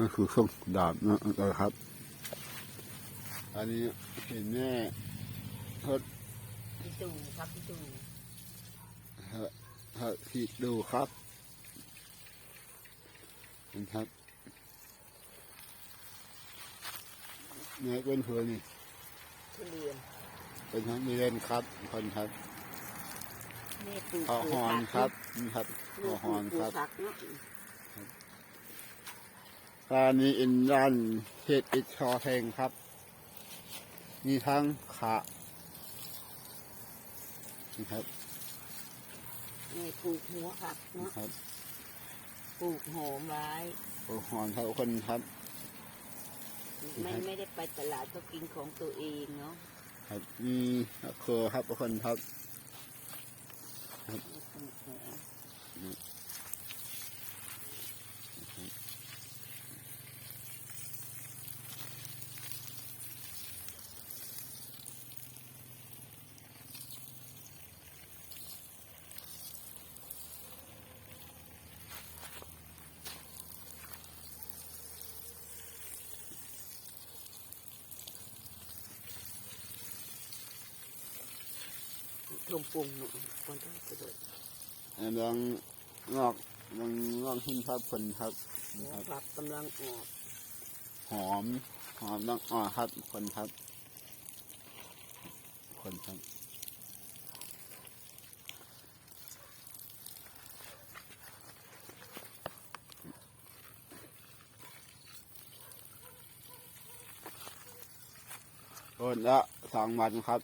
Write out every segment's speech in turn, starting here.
นั่นคือเครื่องดาบนะครับ อันนี้เห็นแม่ทดพี่ตู่ครับพี่ตู่ฮะที่ดูครับนะครับแม่เป็นเพื่อนนี่ทุเรียนเป็นทั้งมีเล่นครับคนครับแม่ปลูกขอหอนครับนี่ครับขอหอนครับ ผักเนาะร้านนี้อินร้านเฮ็ดอิดชอเพลงครับ มีทั้งขานี่ครับแม่ปลูกหัวผักนี่เนาะครับปลูกหอมไว้ขอหอนครับทุกคนครับ ไม่ไม่ได้ไปตลาดก็กินของตัวเองเนาะครับมีเครือครับทุกคนครับปลูกหอม ทงปรุงเนาะคนต้องกระโดดอันนั้นงอกมันงอกหินครับคนครับครับกำลังออก หอม หอมต้องอ่อครับคนครับ คนครับคนละสองวันครับ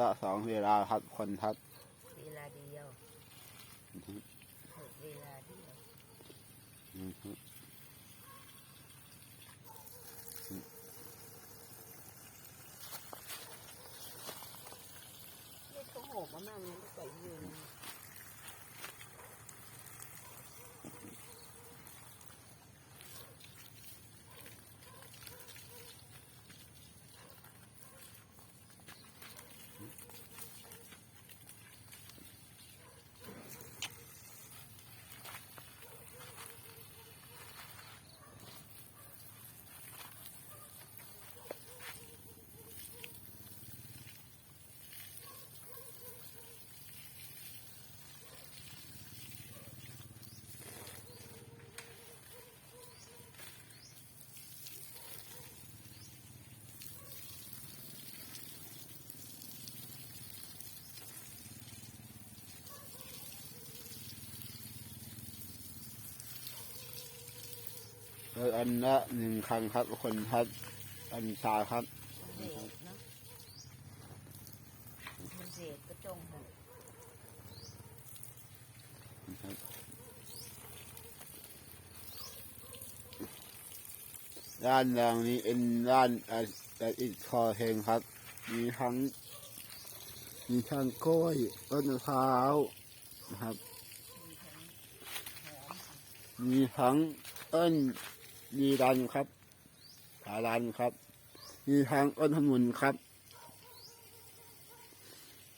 ละสองเวลาครับคนครับ เวลาเดียวเวลาเดียว อืมครับ นี่เขาหอมมากๆเลยใส่เยืน แล้ว อันละหนึ่งครั้งครับคนครับ อันชาครับเศษเนาะมันเศษก็จงหันด้านล่างนี้เป็นด้านอ่าอ่าอิฐคอเพลงครับ มีทั้ง มีทั้งกล้วยต้นมะพร้าวนะครับ มีทั้งต้น มีดันครับขาดันครับ มีทั้งต้นขนุนครับ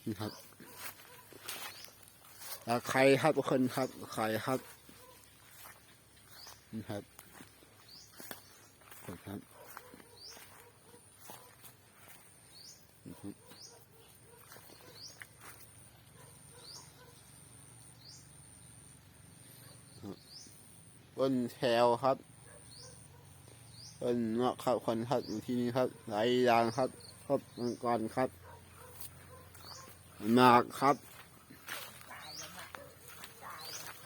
นี่ครับตะไคร้ครับทุกคนครับตะไคร้ครับนี่ครับขอบคุณครับนี่ครับต้นแถวครับ ต้นเงาะครับคนครับอยู่ที่นี่ครับหลายอย่างครับครบมังกรครับหมากครับ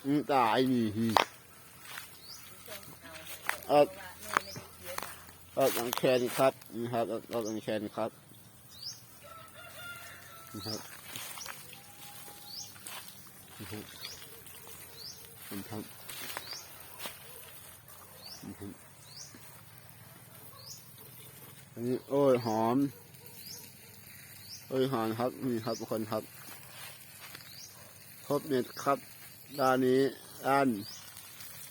อืมตายนี่อืมเออเออตังแคนครับนี่ครับเออตังแคนครับนี่ครับนี่ครับนี่ครับนี่ครับอั นี้โอ้ยหอม โอ้ยหอมครับนี่ครับทุกคนครับครบเม็ดครับด้านนี้ด้าน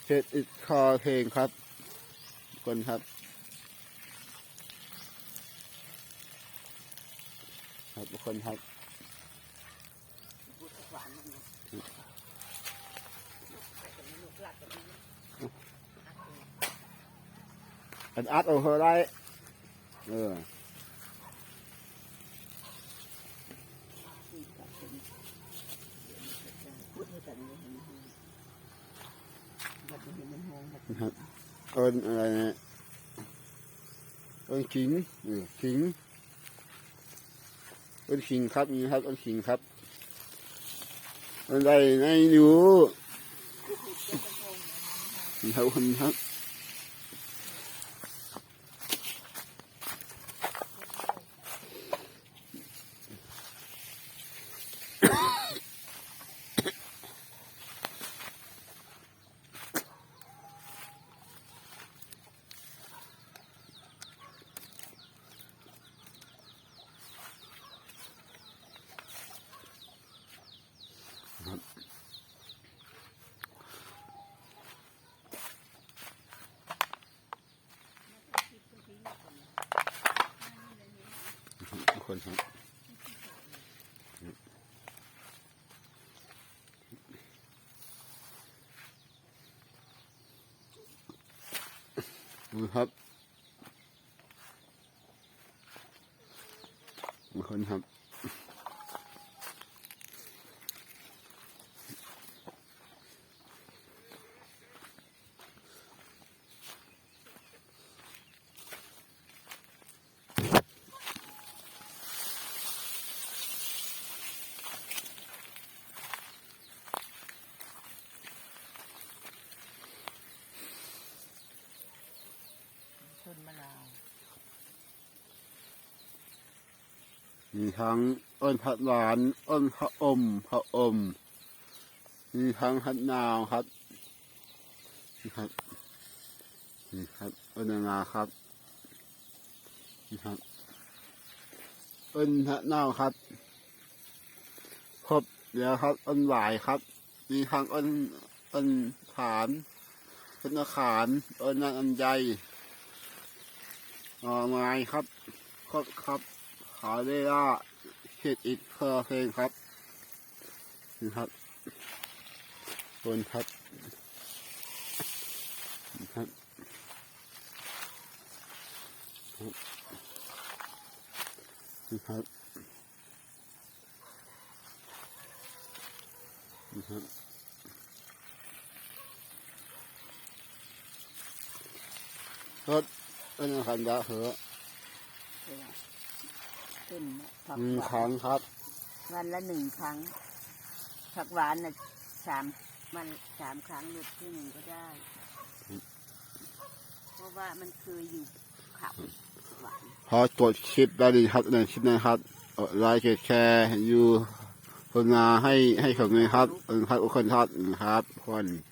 เฮ็ดอิดคอเพลงครับทุกคนครับครับทุกคนครับอันเนาะใส่กับลูกหลักกับนี้อันอัดเอาเท่าไร เออพูดให้กันเลยนะแบบนี้มันหงแบบนะครับเอินอะไรเนี่ยเอินขิงเออขิงเอินขิงครับนี่ครับเอินขิงครับเอินอะไรในอยู่นี่ครับคนครับ คนครับดูครับทุกคนครับ มีทั้งอ้นผัดหวานอ้นพระอมพระอม มีทั้งฮัดนาวครับนี่ครับนี่ครับอ้นนาครับนี่ครับอ้นฮัดนาวครับครบแล้วครับอ้นหวายครับ มีทั้งอ้นอ้นฐานอ้นอาขานอ้นอันใหญ่ออไม้ครับครบครับ ขอได้ว่าเฮ็ดอิดเพอร์เพลงครับนี่ครับบนครับครับนี่ครับนี่ครับรถเป็นอาหารยาเหอะ ขึ้นผักมีหครั้วานงครับวันละหนึ่งครั้ง ผักหวานน่ะสามวันสามครั้งหรือที่หนึ่งก็ได้ เพราะว่ามันเคยอยู่ขับหวานพอกดคลิปได้ดีครับในคลิปนะครับกดไลค์กดแชร์อยู่คนมาให้ให้ผมเลยครับขอบคุณครับทุกคนครับขอบคุณครับทุกคน